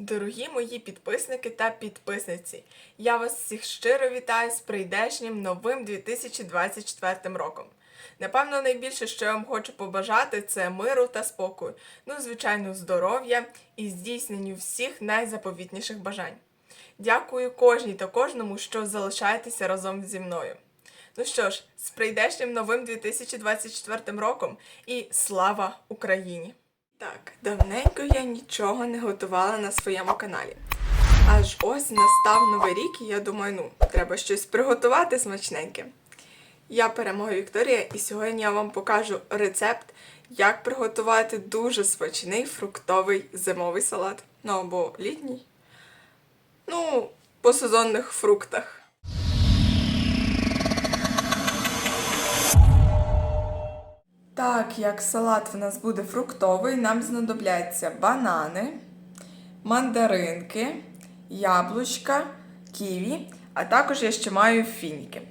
Дорогі мої підписники та підписниці, я вас всіх щиро вітаю з прийдешнім новим 2024 роком. Напевно, найбільше, що я вам хочу побажати, це миру та спокою, ну, звичайно, здоров'я і здійсненню всіх найзаповітніших бажань. Дякую кожній та кожному, що залишаєтеся разом зі мною. Ну що ж, з прийдешнім новим 2024 роком і слава Україні! Так, давненько я нічого не готувала на своєму каналі. Аж ось настав новий рік, і я думаю, ну, треба щось приготувати смачненьке. Я перемога Вікторія, і сьогодні я вам покажу рецепт, як приготувати дуже смачний фруктовий зимовий салат. Ну або літній. Ну, по сезонних фруктах. Так, як салат в нас буде фруктовий, нам знадобляться банани, мандаринки, яблучка, ківі, а також я ще маю фініки.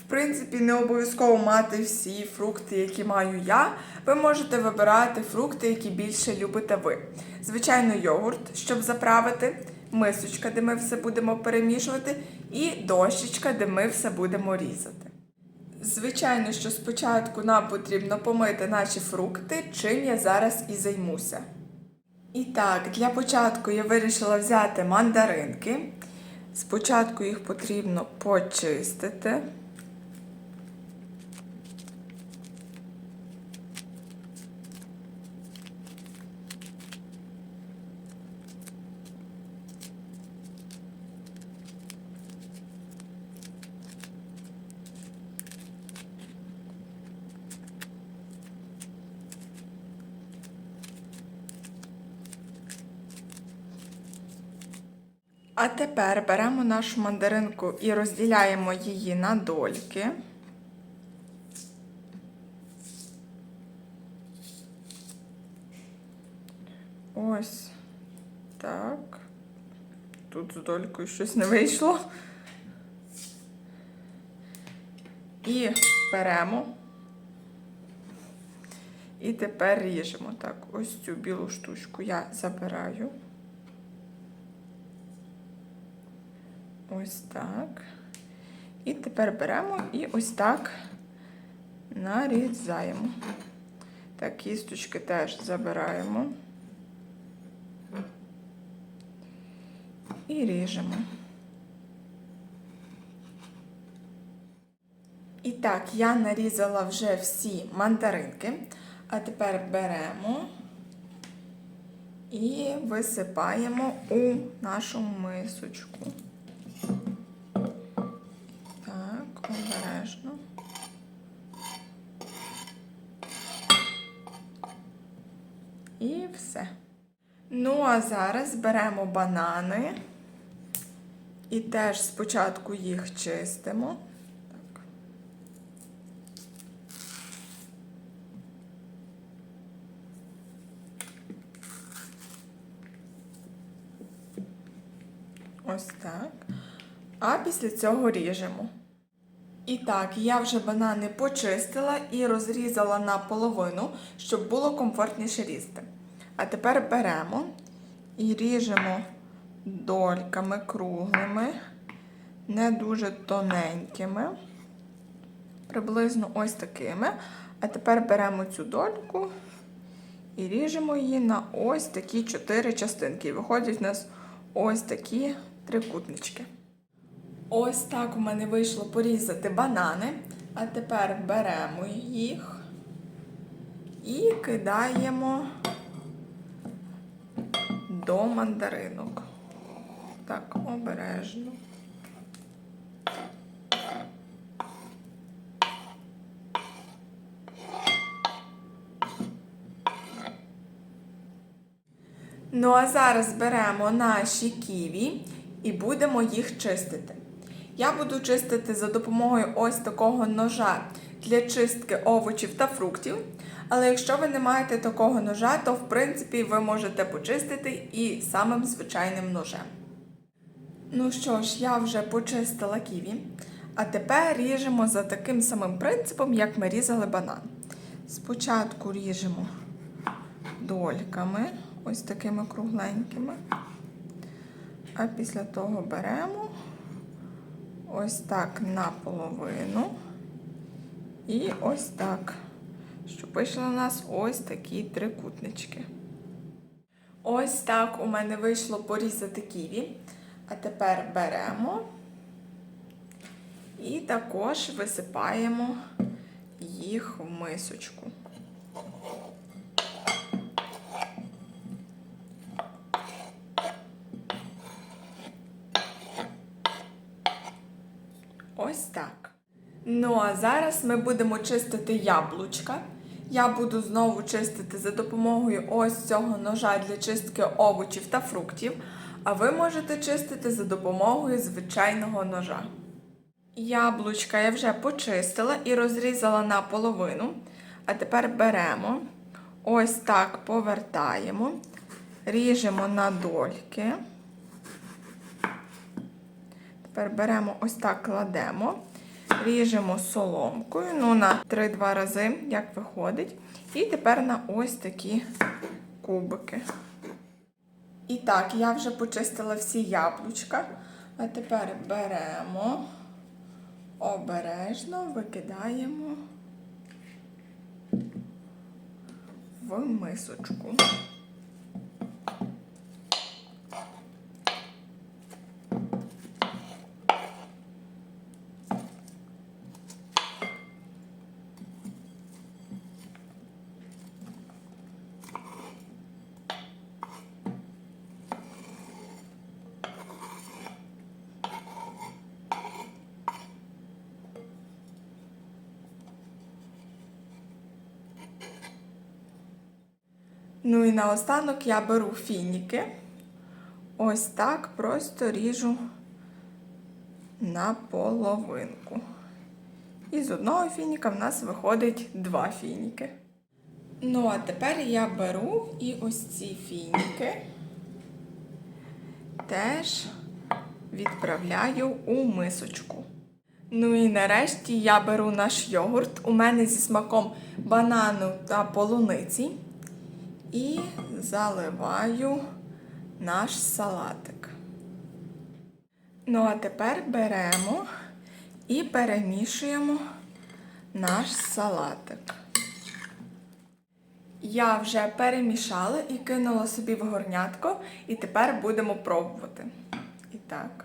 В принципі, не обов'язково мати всі фрукти, які маю я. Ви можете вибирати фрукти, які більше любите ви. Звичайно, йогурт, щоб заправити, мисочка, де ми все будемо перемішувати, і дощечка, де ми все будемо різати. Звичайно, що спочатку нам потрібно помити наші фрукти, чим я зараз і займуся. І так, для початку я вирішила взяти мандаринки. Спочатку їх потрібно почистити. А тепер беремо нашу мандаринку і розділяємо її на дольки. Ось так. Тут з долькою щось не вийшло. І беремо. І тепер ріжемо. Так, ось цю білу штучку я забираю. Ось так. І тепер беремо і ось так нарізаємо. Так, кісточки теж забираємо. І ріжемо. І так, я нарізала вже всі мандаринки, а тепер беремо і висипаємо у нашу мисочку. Ну, а зараз беремо банани і теж спочатку їх чистимо. Ось так. А після цього ріжемо. І так, я вже банани почистила і розрізала на половину, щоб було комфортніше різати. А тепер беремо і ріжемо дольками круглими, не дуже тоненькими, приблизно ось такими. А тепер беремо цю дольку і ріжемо її на ось такі чотири частинки. І виходять у нас ось такі трикутнички. Ось так у мене вийшло порізати банани. А тепер беремо їх і кидаємо до мандаринок. Так, обережно. Ну, а зараз беремо наші ківі і будемо їх чистити. Я буду чистити за допомогою ось такого ножа для чистки овочів та фруктів. Але якщо ви не маєте такого ножа, то в принципі ви можете почистити і самим звичайним ножем. Ну що ж, я вже почистила ківі. А тепер ріжемо за таким самим принципом, як ми різали банан. Спочатку ріжемо дольками, ось такими кругленькими. А після того беремо ось так наполовину. І ось так. Щоб вийшли у нас ось такі трикутнички. Ось так у мене вийшло порізати ківі. А тепер беремо і також висипаємо їх в мисочку. Ось так. Ну а зараз ми будемо чистити яблучка. Я буду знову чистити за допомогою ось цього ножа для чистки овочів та фруктів, а ви можете чистити за допомогою звичайного ножа. Яблучка я вже почистила і розрізала на половину. А тепер беремо, ось так повертаємо, ріжемо на дольки. Тепер беремо ось так кладемо, ріжемо соломкою, ну на 3-2 рази, як виходить. І тепер на ось такі кубики. І так, я вже почистила всі яблучка. А тепер беремо, обережно викидаємо в мисочку. Ну і наостанок я беру фініки. Ось так просто ріжу на половинку. І з одного фініка в нас виходить два фініки. Ну, а тепер я беру і ось ці фініки теж відправляю у мисочку. Ну і нарешті я беру наш йогурт. У мене зі смаком банану та полуниці. І заливаю наш салатик. Ну, а тепер беремо і перемішуємо наш салатик. Я вже перемішала і кинула собі в горнятко, і тепер будемо пробувати. І так.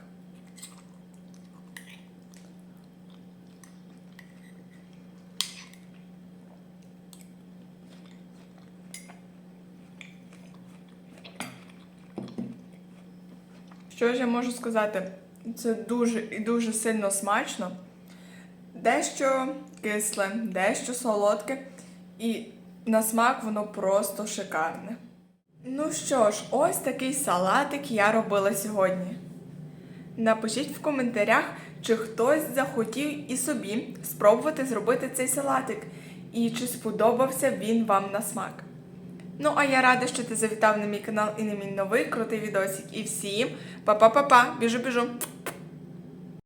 Що ж я можу сказати? Це дуже і дуже сильно смачно. Дещо кисле, дещо солодке, і на смак воно просто шикарне. Ну що ж, ось такий салатик я робила сьогодні. Напишіть в коментарях, чи хтось захотів і собі спробувати зробити цей салатик, і чи сподобався він вам на смак. Ну, а я рада, що ти завітав на мій канал і на мій новий крутий відосик. І всім па-па-па-па, біжу-біжу.